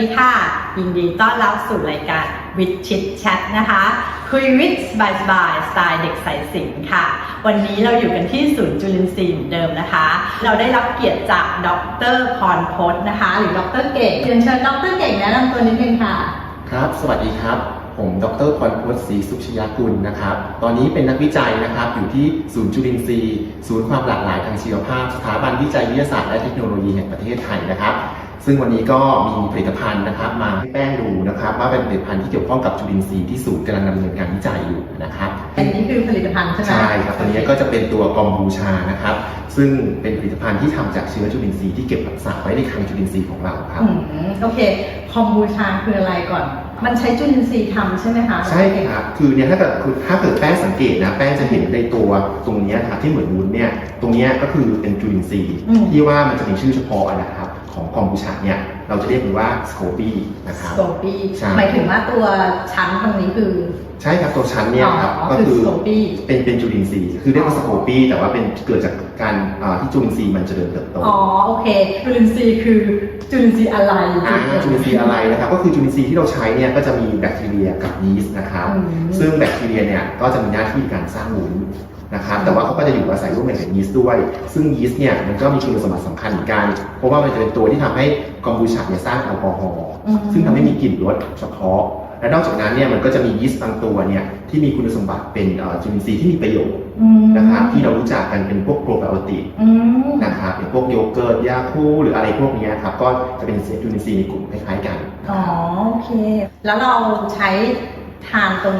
ดีค่ะ ยินดีต้อนรับสู่รายการวิดชิดแชทนะคะ คุยวิดสบายสบายสไตล์เด็กใสสิงค่ะ วันนี้เราอยู่กันที่ศูนย์จุลินทรีย์เหมือนเดิมนะคะ เราได้รับเกียรติจากดรพรพจน์นะคะ หรือดรเก่งเรียนเชิญดรเก่งแนะนำตัวนิดนึงค่ะ ครับ สวัสดีครับ ผมดรพรพจน์ศรีสุชยากุลนะครับ ตอนนี้เป็นนักวิจัยนะครับ อยู่ที่ศูนย์จุลินทรีย์ ศูนย์ความหลากหลายทางชีวภาพ สถาบันวิจัยวิทยาศาสตร์และเทคโนโลยีแห่งประเทศไทยนะครับ ซึ่งวันนี้ก็มีผลิตภัณฑ์นะครับ มาให้แป้งดูนะครับ ว่าเป็นผลิตภัณฑ์ที่เกี่ยวข้องกับจุลินทรีย์ที่ศูนย์กำลังดำเนินการวิจัยอยู่นะครับอันนี้คือผลิตภัณฑ์ใช่ไหมใช่ครับอันนี้ก็จะเป็นตัวกอมบูชานะครับ ซึ่งเป็นผลิตภัณฑ์ที่ทำจากเชื้อจุลินทรีย์ที่เก็บรักษาไว้ในคลังจุลินทรีย์ของเราครับอืมโอเคคอมบูชาคืออะไรก่อนมันใช้จุลินทรีย์ทำใช่ไหมคะใช่ครับคือเนี่ยถ้าเกิดคือถ้าเกิดแป้งสังเกตนะแป้งจะเห็นในตัวตรงเนี้ยนะครับที่เหมือนวุ้นเนี่ยตรงเนี้ยก็คือเป็นจุลินทรีย์อืมที่ว่ามันจะมีชื่อเฉพาะนะครับ ของกอมบูชาเนี่ยเราจะเรียกมันว่าสโคปีนะครับโซปีใช่ หมายถึงว่าตัวชั้นตรงนี้คือ ใช่ครับตัวชั้นเนี่ยครับอ๋อก็คือคือสโคปีเป็นเป็นจุลินทรีย์คือเรียกว่าสโคปีแต่ว่าเป็นเกิดจากการอ่าที่จุลินทรีย์มันเจริญเติบโตอ๋อโอเคจุลินทรีย์คือจุลินทรีย์อะไรอ่าจุลินทรีย์อะไรนะครับก็คือจุลินทรีย์ที่เราใช้เนี่ยก็จะมีแบคทีเรียกับยีสต์นะครับ อืม ซึ่งแบคทีเรียเนี่ยก็จะมีหน้าที่ในการสร้างวุ้น นะครับแต่ว่าเขาก็จะอยู่อาศัยร่วมกันกับยีสต์ด้วย ซึ่งยีสต์เนี่ยมันก็มีคุณสมบัติสำคัญเหมือนกัน เพราะว่ามันจะเป็นตัวที่ทำให้กอมบูชาเนี่ยสร้างแอลกอฮอล์อืมซึ่งทำให้มีกลิ่นรสเฉพาะ และนอกจากนั้นเนี่ยมันก็จะมียีสต์บางตัวเนี่ยที่มีคุณสมบัติเป็นเอ่อจุลินทรีย์ที่มีประโยชน์อืมนะครับที่เรารู้จักกันเป็นพวกโปรไบโอติกอืมนะครับอย่างพวกโยเกิร์ตยาคูหรืออะไรพวกเนี้ยครับก็จะเป็นเซจุลินทรีย์ในกลุ่มคล้ายๆกันอ๋อโอเค แล้วเราใช้ทานตรง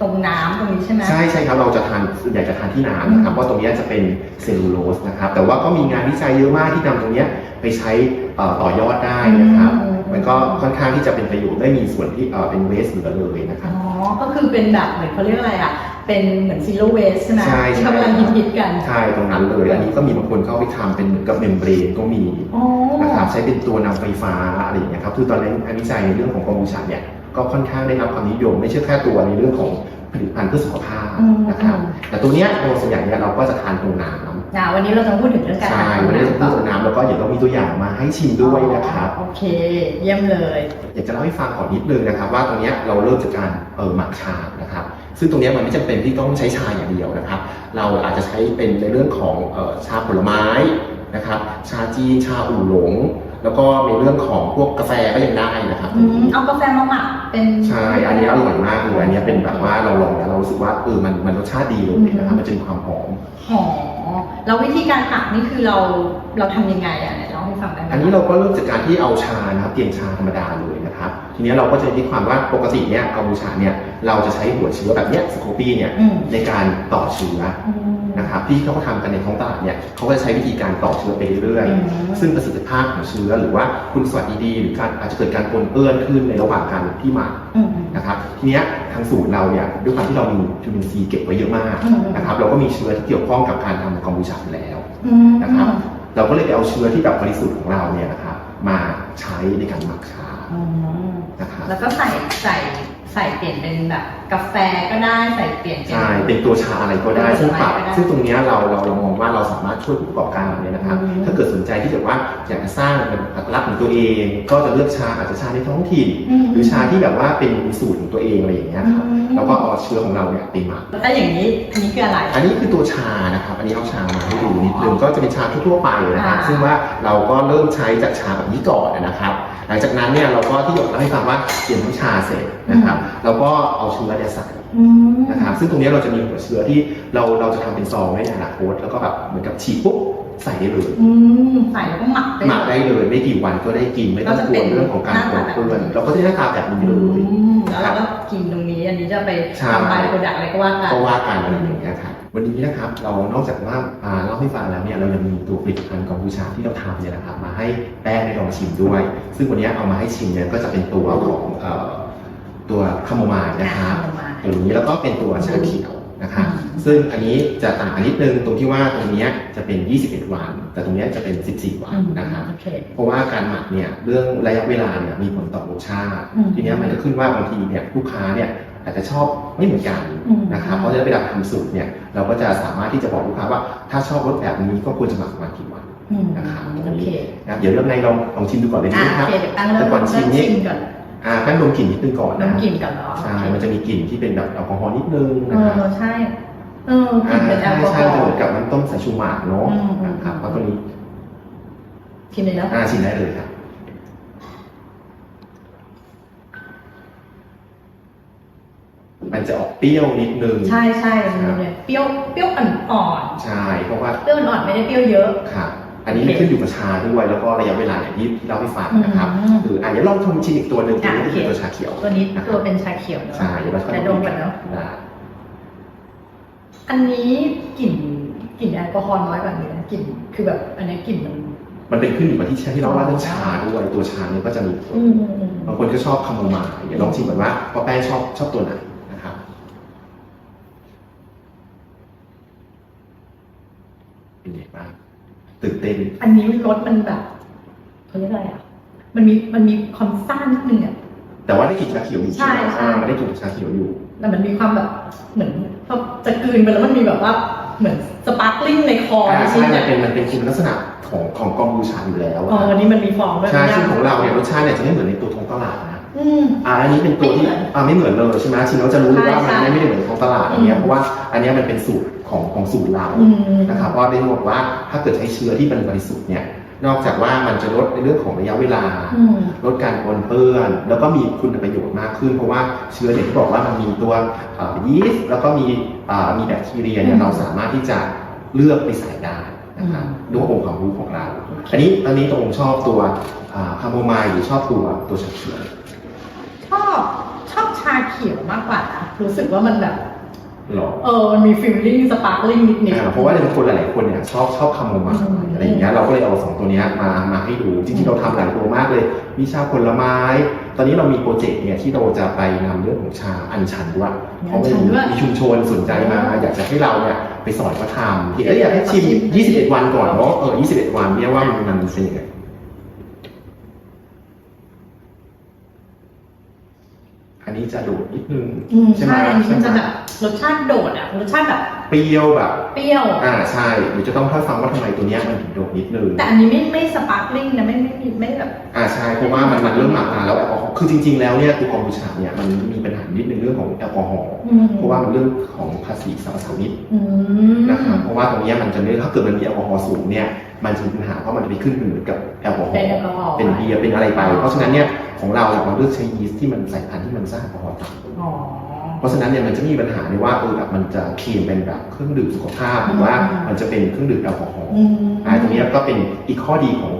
ตรงน้ำตรงนี้ใช่ไหม ใช่ใช่ครับเราจะทานส่วนใหญ่จะทานที่น้ำนะครับอืมเพราะตรงเนี้ยจะเป็นเซลลูโลสนะครับแต่ว่าก็มีงานวิจัยเยอะมากที่นำตรงเนี้ยไปใช้เอ่อต่อยอดได้นะครับ อืม มันก็ค่อนข้างที่จะเป็นประโยชน์ไม่มีส่วนที่เอ่อเป็นเวสเหลือเลยนะครับอ๋อก็คือเป็นแบบเหมือนเขาเรียกอะไรอะ เป็นเหมือนซีโร่เวสใช่ไหมใช่ที่ใช่เขากำลังฮิตๆกัน ใช่ตรงนั้นเลยอันนี้ก็มีบางคนเข้าไปทำเป็นเหมือนกับเมมเบรนก็มีอ๋อ นะครับใช้เป็นตัวนำไฟฟ้าอะไรอย่างเงี้ยครับคือตอนนี้งานวิจัยในเรื่องของกอมบูชาเนี่ย ก็ค่อนข้างได้รับความนิยม ไม่ใช่แค่ตัวในเรื่องของผลิตภัณฑ์เพื่อสุขภาพอืมนะครับอืมแต่ตัวเนี้ยโดยส่วนใหญ่เนี่ยเราก็จะทานตรงน้ำอ่าวันนี้เราจะพูดถึงเรื่องการใช่ทานวันนี้เราจะพูดตรงน้ำแล้วก็เดี๋ยวเรามีตัวอย่างมาให้ชิมด้วยนะครับโอเค เยี่ยมเลย อยากจะเล่าให้ฟังก่อนนิดนึงนะครับว่าตรงเนี้ยเราเริ่มจากการเออหมักชานะครับซึ่งตรงเนี้ยมันไม่จำเป็นที่ต้องใช้ชาอย่างเดียวนะครับ เราอาจจะใช้เป็นในเรื่องของเออชาผลไม้นะครับ ชาจีน ชาอู่หลง แล้วก็ในเรื่องของพวกกาแฟก็ยังได้นะครับ อืมเอากาแฟมาหมักเป็น ใช่ อันนี้อร่อยมากเลยอันนี้เป็นแบบว่าเราลองแล้วเรารู้สึกว่าเออมันมันรสชาติดีเลยนะครับ มันจะมีความหอม หอแล้ววิธีการหมักนี่คือเราเราทำยังไงอะไหนเล่า ให้ฟังได้ไหมอันนี้เราก็เริ่มจากการที่เอาชานะครับเตรียมชาธรรมดาเลยนะครับ ทีนี้เราก็จะมีความว่าปกติเนี่ยกัมพูชาเนี่ยเราจะใช้หัวเชื้อแบบเนี้ยสโคปี้เนี่ยอืมในการต่อเชื้ออืมนะครับที่เขาทำกันในท้องตลาดเนี่ยเขาก็จะใช้วิธีการต่อเชื้อไปเรื่อยอืมๆซึ่งประสิทธิภาพของเชื้อหรือว่าคุณสมบัติดีๆหรือการอาจจะเกิดการปนเปื้อนขึ้นในระหว่างการที่หมักอืมนะครับทีเนี้ยทางสูตรเราเนี่ยด้วยความที่เรามีจุลินทรีย์เก็บไว้เยอะมากอืมนะครับเราก็มีเชื้อที่เกี่ยวข้องกับการทำกัมพูชาอยู่แล้วอืมนะครับ เราก็เลยไปเอาเชื้อที่แบบบริสุทธิ์ของเราเนี่ยนะครับมาใช้ในการหมักชาอืมนะครับแล้วก็ใส่ใส่ ใส่เปลี่ยนเป็นแบบกาแฟก็ได้ใส่เปลี่ยนเป็น ใช่เป็นตัวชาอะไรก็ได้เป็นซึ่งปรับอะไรก็ได้ซึ่งตรงเนี้ยเราเราเรามองว่าเราสามารถช่วยผู้ประกอบการแบบนี้นะครับ อืม ถ้าเกิดสนใจที่จะว่าอยากจะสร้างเป็นอัตลักษณ์ของตัวเอง ก็จะเลือกชาอาจจะชาในท้องถิ่น มหรือชาที่แบบว่าเป็นสูตรของตัวเองอะไรอย่างเงี้ยครับอืมแล้วก็เอาเชื้อของเราเนี่ยไปหมัก แล้วอย่างนี้อันนี้คืออะไร อันนี้คือตัวชานะครับ อันนี้เอาชามาให้ดูนิดนึงก็จะเป็นชาทั่วๆไปนะครับ อ่า ซึ่งว่าเราก็เริ่มใช้จากชาแบบนี้ก่อนนะครับ หลังจากนั้นเนี่ยเราก็ที่หยกเล่าให้ฟังว่าเตรียมทั้งชาเสร็จนะครับเราก็เอาเชื้อเนี่ยใส่อืม นะครับซึ่งตรงนี้เราจะมีหัวเชื้อที่เราเราจะทำเป็นซองไว้ในอนาคตแล้วก็แบบเหมือนกับฉีดปุ๊บใส่ได้เลยอืมใส่แล้วก็หมักไปหมักได้เลย ไม่กี่วันก็ได้กินไม่ต้องกลัวเรื่องของการปนเปื้อนเราก็จะได้หน้าตาแบบนี้อืเลยมแล้วเราก็กินตรงนี้อันนี้จะไปใช่ ทำบายโปรดักต์อะไรก็ว่ากัน ก็ว่ากันอะไรอย่างเงี้ยครับวันนี้นะครับเรานอกจากว่าอ่าเล่าให้ฟังแล้วเนี่ยเรายังมีตัวผลิตภัณฑ์กัมพูชาที่เราทำเนี่ยนะครับมาให้แป้งได้ลองชิมด้วย ซึ่งวันนี้เอามาให้ชิมเนี่ยก็จะเป็นตัวของเอ่อ ตัวคาโมไมล์นะครับคาโมไมล์ตัวนี้แล้วก็เป็นตัวชาเขียวนะครับอืมซึ่งอันนี้จะต่างกันนิดนึงตรงที่ว่าตรงเนี้ยจะเป็น 21 วัน แต่ตรงเนี้ยจะเป็น 14 วันอืมนะครับโอเคเพราะว่าการหมักเนี่ยเรื่องระยะเวลาเนี่ยมีผลต่อรสชาติอืมทีเนี้ยมันก็ขึ้นว่าบางทีเนี่ยลูกค้าเนี่ยอาจจะชอบไม่เหมือนกันอืมนะครับเพราะฉะนั้นเวลาทำสูตรเนี่ยเราก็จะสามารถที่จะบอกลูกค้าว่าถ้าชอบรสแบบนี้ก็ควรจะหมักประมาณกี่วันอืมนะครับโอเคนะครับเดี๋ยวเริ่มในลองลองชิมดูก่อนเลยดีอะไหมคโอรับเคเดี๋ยวตั้งเริ่แต่มก่อนชิมนี่เริ่ก่ อนอ่าแป้งดมกลิ่นนิดนึงก่อนน้นะำกลิ่นก่อนเหรอใช่มันจะมีกลิ่นที่เป็นแบบแอลกอฮอล์นิดนึงเอนะครับอใช่ เออกลิ่นเป็นแอลกอฮใช่อใช่จะเหมือนล์กับน้ำต้มสายชูหมากเนาะอืมอืม นะครับเพราะตัวนี้กินเลยนะอ่าชิมได้เลยครับ มันจะออกเปรี้ยวนิดนึง ใช่ใช่มันเนี่ยเปรี้ยวเปรี้ยวอ่อนใช่เพราะว่าๆเปรี้ยวอ่อนๆไม่ได้เปรี้ยวเยอะครับ อันนี้มันขึ้นอยู่กับชาด้วยแล้วก็ระยะเวลาอย่างที่ที่เล่าให้ฟังนะครับอืมคืออะเดี๋ยวลองชมชิมอีกตัวหนึ่งอะตัวนี้โอเคคือตัวชาเขียวตัวนี้นะครับตัวเป็นชาเขียวเนอะใช่เดี๋ยวเราค่อยแต่ดมก่อนเนาะได้อันนี้กลิ่นกลิ่นแอลกอฮอล์น้อยกว่านี้นะกลิ่นคือแบบ อันนี้กลิ่นมันมันเป็นขึ้นอยู่กับที่ชาที่เราว่าเรื่องชาด้วยตัวชาเนี่ยก็จะมีผลอืมอืมบางคนก็ชอบคาโมไมล์เดี๋ยวลองชิมก่อนว่าพ่อแป้งชอบชอบตัวไหนนะครับเป็นไงบ้าง ตื่นเต้น อันนี้รสมันแบบเขาเรียกอะไรอะ มันมีมันมีความซ่านิดนึงอะ แต่ว่าได้กลิ่นชาเขียวอยู่ใช่ไหมใช่ อ่าได้กลิ่นชาเขียวอยู่ แต่มันมีความแบบเหมือนพอจะกลืนไปแล้วมันมีแบบว่าเหมือนสปาร์คลิ่งในคออ่าในใช่ชิ้นมัเนี่นยเป็นมันเป็นคุณลักษณะของของกองบูชาอยู่แล้วอ๋ออะวันนี้มันมีฟองด้วย ใช่ไม่ซึ่งได้ของเราเนี่ยรสชาติเนี่ยจะไม่เหมือนในตัวท้องตลาดนะ อืม อ่าอันนี้เป็นตัวที่ไม่เหมือนอ่าไม่เหมือนเลยใช่ไหมชิมแล้วจะรู้เลยว่าใช่มันใช่ไม่ได้เหมือนท้องตลาดอันเนี้ยอืม เพราะว่าอันเนี้ยมันเป็นสูตรของของสูตรเราอืม นะครับเพราะได้บอกว่าถ้าเกิดใช้เชื้อที่มันบริสุทธิ์เนี่ยนอกจากว่ามันจะลดในเรื่องของระยะเวลา อืม ลดการปนเปื้อน แล้วก็มีคุณประโยชน์มากขึ้น เพราะว่าเชื้ออย่างที่บอกว่ามันมีตัวเอ่อยีสต์แล้วก็มีเอ่อมีแบคทีเรียเนี่อืยมเราสามารถที่จะเลือกไปใส่ได้นะครับอืม ด้วยองค์ความรู้ของเรา อันนี้อันนี้ตรงชอบตัวคาโมไมล์หรือชอบตัวตัวชาเขียวชอบชอบชา เขียวมากกว่านะรู้สึกว่ามันแบบ หรอเออมันมีฟิลลิ่งสปาร์คลิ่งนิดนิดอ่าเพราะว่าในบางคนหลายๆคนเนี่ยชอบชอบคาโมไมล์อืมอะไรอย่างเงี้ยเราก็เลยเอาสองตัวเนี้ยมามาให้ดูจริงๆเราทำหลายตัวมากเลย วิชาผลไม้ ตอนนี้เรามีโปรเจกต์เนี่ยที่เราจะไปนำเรื่องของชาอัญชันด้วยเพราะว่ามีชุมชนสนใจมาอยากจะให้เราเนี่ยไปสอนเขาทำที่เอ้ยอยากให้ชิม 21 วันก่อนเนาะเออ 21 วันเนี่ยว่ามันมันเป็นยังไงอันนี้ จะโดดนิดนึง อืมใช่ไหมใช่อันนี้มันจะใช่ไหแบบรสชาติโดดอะรสชาติแบบเปรี้ยวแบบ เปรี้ยว อ่าใช่เดี๋ยวจะต้องค่อยฟังว่าทำไมตัวเนี้ยมันถึงโดดนิดนึง แต่อันนี้ไม่ไม่สปาร์คลิ่งนะไม่ไม่ไม่ไม่แบบ อ่าใช่เพราะว่ามันมันเริ่มหมักนานแล้วแอลกอฮอล์คือจริงๆแล้วเนี่ยตัวกอมบูชาเนี่ยมันมีปัญหานิดนึงเรื่องของแอลกอฮอล์อืมเพราะว่ามันเรื่องของภาษีสรรพสามิตอืม นะครับเพราะว่าตรงเนี้ยมันจะเนี่ยถ้าเกิดมันมีแอลกอฮอล์สูงเนี่ย มันจะมีปัญหาเพราะมันจะไปขึ้นเหมือนกับแอลกอฮอเป็นล์แอลกอฮอล์เป็นเบียร์เป็นอะไรไป เพราะฉะนั้นเนี่ยของเราเราเลือกใช้ยีสต์ที่มันสายพันธุ์ที่มันสร้างแอลกอฮอล์ต่ำอ๋อเพราะฉะนั้นเนี่ยมันจะไม่มีปัญหาในว่าเออแบบมันจะเคลมเป็นแบบเครื่องดื่มสุขภาพหรือว่าอืมมันจะเป็นเครื่องดื่มแอลกอฮอล์อืมอ่าตรงเนี้ยก็เป็นอีกข้อดีของ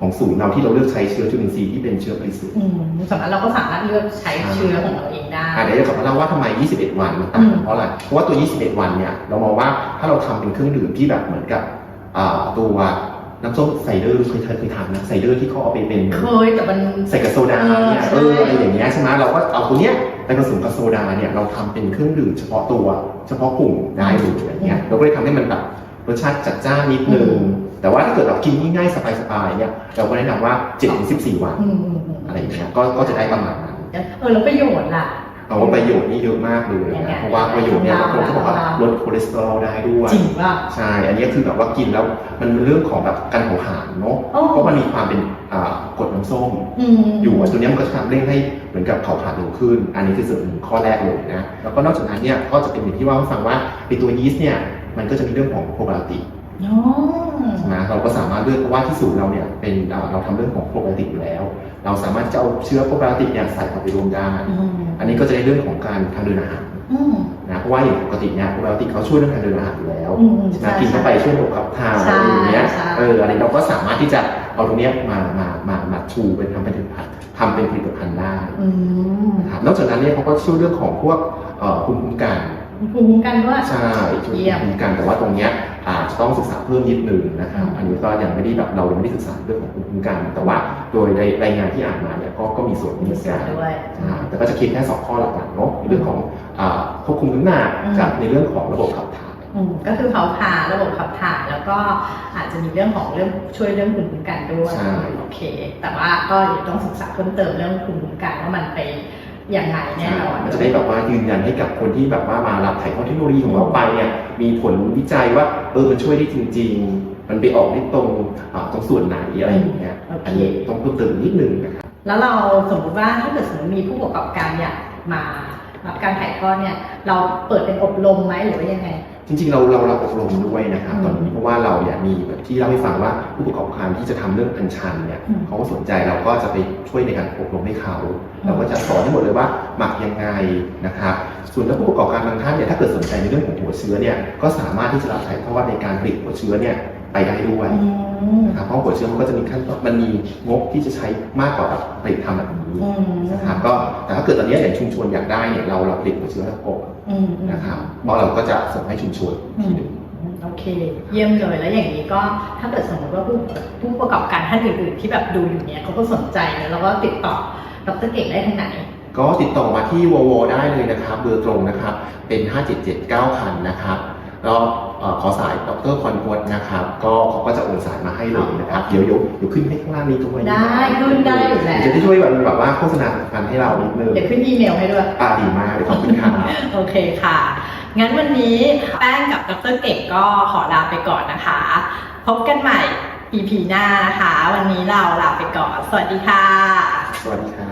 ของสูตรเราที่เราเลือกใช้เชื้อจุลินทรีย์ที่เป็นเชื้อบริสุทธิ์อืมสามารถเราก็สามารถเลือกใช้เชื้อของเราเองได้อ่าเดี๋ยวจะกลับมาเล่าว่าทำไม 21 วันมันต่างกันเพราะอะไรเพราะว่าตัว 21 วันเนี่ยเรามองว่าถ้าเราทำเป็นเครื่องดื่มที่แบบเหมือนกับอ่า ตัวน้ำส้มไซเดอร์เคยเคยเคยทำนะไซเดอร์ที่เขาเอาไปเป็นเคยแต่มัน ใส่กับโซดาเนี่ยเอเอออใช่ อะไรอย่างเงี้ยใช่ไหมเราก็เอาตัวเนี้ยไปผสมกับโซดาเนี่ยเราทำเป็นเครื่องดื่มเฉพาะตัว เฉพาะกลุ่มได้เลยอย่างเงี้ยเราก็เลยทำให้มันแบบรสชาติจัดจ้านนิดนึงแต่ว่าถ้าเกิดเรากินง่ายๆสบายๆเนี่ยเราก็แนะนำว่า7-14วัน อืมอืมอืมอะไรอย่างเงี้ยก็ก็จะได้ประมาณนั้น เออแล้วประโยชน์ล่ะ เอาว่าประโยชน์นี่เยอะมากเลยยังไงนะเพราะว่าประโยชน์เนี่ยบางคนเขาบอกว่าลดคอเลสเตอรอลได้ด้วยจริงป่ะใช่ อันนี้คือแบบว่ากินแล้วมันเป็นเรื่องของแบบการเผาผลาญเนาะอ๋อเพราะมันมีความเป็นอ่ากรดน้ำส้มอืมอยู่อะตัวเนี้ยมันก็จะทำเร่งให้เหมือนกับเผาผลาญเร็วขึ้น อันนี้คือส่วนหนึ่งข้อแรกเลยนะแล้วก็นอกจากนั้นเนี่ยก็จะเป็นอย่างที่ว่าให้ฟังว่าไอตัวยีสต์เนี่ยมันก็จะมีเรื่องของโปรไบโอติก อ๋อใช่ไหมเราก็สามารถเลือกเพราะว่าที่สูตรเราเนี่ยเป็นอ่าเราทำเรื่องของโปรไบโอติกอยู่แล้ว เราสามารถจะเอาเชื้อโปรไบโอติกเนี่ยใส่เข้าไปรวมได้อืมอันนี้ก็จะได้เรื่องของการทางเดินอาหารอืมนะเพราะว่าอย่างปกติเนี่ยโปรไบโอติกเขาช่วยเรื่องการเดินอาหารอยู่แล้วอืมอืมใช่ไหมใช่กินเข้าไปช่วยระบบขับถ่ายใช่อะไรอย่างเงี้ยใช่เอออันนี้เราก็สามารถที่จะเอาตรงเนี้ยมามามามาชูเป็นทำเป็นผลิตภัณฑ์ทำเป็นผลิตภัณฑ์ได้อืมนะครับนอกจากนั้นเนี่ยเขาก็ช่วยเรื่องของพวกเอ่อภูมิคุ้มกัน ภูมิคุ้มกันด้วยใช่ช่วยเยี่ยมภูมิคุ้มกันแต่ว่าตรงเนี้ยอาจจะต้องศึกษาเพิ่มนิดนึงนะครับอืมอันนี้ก็ยังไม่ได้แบบเรายังไม่ได้ศึกษาเรื่องของภูมิคุ้มกัน แต่ว่าโดยในรายงานที่อ่านมาเนี่ยก็ก็มีส่วนนี้เหมือนส่วกันนด้วย อ่าแต่ก็จะคิดแค่สองข้อหลักๆเนาะในเรื่องของอ่าควบคุมน้ำหนักอืม กับในเรื่องของระบบขับถ่าย อืมก็คือเผาผลาญระบบขับถ่ายแล้วก็อาจจะมีเรื่องของเรื่องช่วยเรื่องภูมิคุ้มกันด้วยใช่ โอเค แต่ว่าก็เดี๋ยวต้องศึกษาเพิ่มเติมเรื่องภูมิคุ้มกันว่ามันไป อย่างไรแน่นอนมันจะได้แบบว่ายืนยันให้กับคนที่แบบว่ามารับถ่ายทอดเทคโนโลยีของเราไปเนี่ยมีผลวิจัยว่าเออมันช่วยได้จริง ๆ มันไปออกได้ตรงอ่าตรงส่วนไหนอะไรอย่างเงี้ยโอเคอันนี้ต้องเพิ่มเติมนิดนึงนะครับแล้วเราสมมติว่าถ้าเกิดสมมติมีผู้ประกอบการอยากมารับการถ่ายทอดเนี่ยเราเปิดเป็นอบรมไหมหรือว่ายังไง จริงๆ เราเรารับอบรมด้วยนะครับอืมตอนนี้เพราะว่าเราเนี่ยมีแบบที่เล่าให้ฟังว่าผู้ประกอบการที่จะทำเรื่องอัญชันเนี่ยอืมเขาก็สนใจเราก็จะไปช่วยในการอบรมให้เขาอืมเราก็จะสอนให้หมดเลยว่าหมักยังไงนะครับส่วนถ้าผู้ประกอบการบางท่านเนี่ยถ้าเกิดสนใจในเรื่องของหัวเชื้อเนี่ยก็สามารถที่จะรับถ่ายทอดในการผลิตหัวเชื้อเนี่ยไปได้ด้วยอืมนะครับเพราะหัวเชื้อมันก็จะมีขั้นตอนมันมีงบที่จะใช้มากกว่าแบบผลิตทำแบบนี้อืมนะครับก็แต่ถ้าเกิดตอนนี้อย่างชุมชนอยากได้เนี่ยเราเราผลิตหัวเชื้อแล้วก่อนอืม นะครับเพราะเราก็จะส่งให้ชุมชนอีกทีหนึ่งโอเค เยี่ยมเลยแล้วอย่างนี้ก็ถ้าเกิดสมมติว่าผู้ผู้ประกอบการท่านอื่นๆที่แบบดูอยู่เนี่ยเขาก็สนใจเนี่ยเราก็ติดต่อดรเก่งได้ทางไหนก็ติดต่อมาที่ววได้เลยนะครับ เบอร์ตรงนะครับ เป็น 5779คันนะครับ แล้วเอ่อขอสายดรคอนพวดนะครับ ก็เขาก็จะโอนสายมาให้เลยนะครับ เดี๋ยวเดี๋ยวเดี๋ยวขึ้นให้ข้างล่างนี้ด้วยได้ขึ้นได้อยู่แล้วเดี๋ยวจะได้ช่วยแบบแบบว่าโฆษณาสำคัญให้เรานิดนึงเดี๋ยวขึ้นอีเมลให้ด้วยอ่าดีมากเลยขอบคุณครับโอเคค่ะ งั้นวันนี้แป้งกับดรเก่งก็ขอลาไปก่อนนะคะ พบกันใหม่ EP หน้านะคะ วันนี้เราลาไปก่อน สวัสดีค่ะ สวัสดีครับ